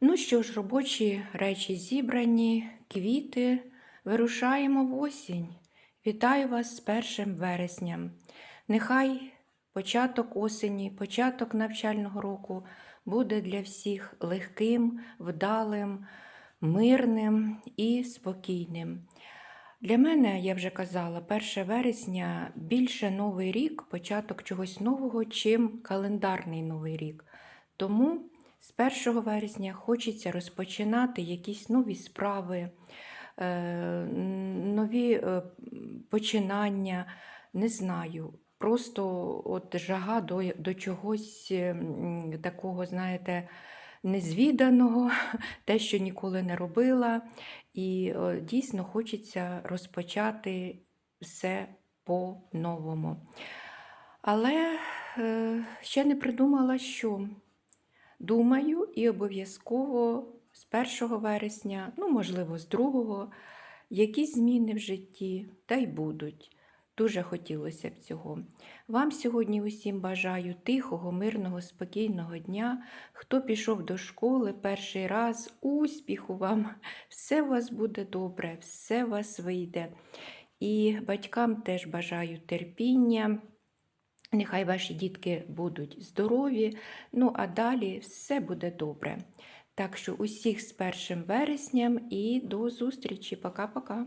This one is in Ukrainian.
Ну що ж, робочі речі зібрані, квіти. Вирушаємо в осінь. Вітаю вас з першим вересням. Нехай початок осені, початок навчального року буде для всіх легким, вдалим, мирним і спокійним. Для мене, я вже казала, 1 вересня більше новий рік, початок чогось нового, чим календарний новий рік. Тому з 1 вересня хочеться розпочинати якісь нові справи, е, нові е, починання, не знаю. Просто от жага до, до чогось такого, знаєте, незвіданого, те, що ніколи не робила. І е, дійсно хочеться розпочати все по-новому. Але ще не придумала, що. Думаю, і обов'язково з 1 вересня, ну, можливо, з 2, якісь зміни в житті та й будуть. Дуже хотілося б цього. Вам сьогодні усім бажаю тихого, мирного, спокійного дня. Хто пішов до школи перший раз, успіху вам! Все у вас буде добре, все у вас вийде. І батькам теж бажаю терпіння. Нехай ваші дітки будуть здорові, ну а далі все буде добре. Так що усіх з 1 вересням і до зустрічі. Пока-пока.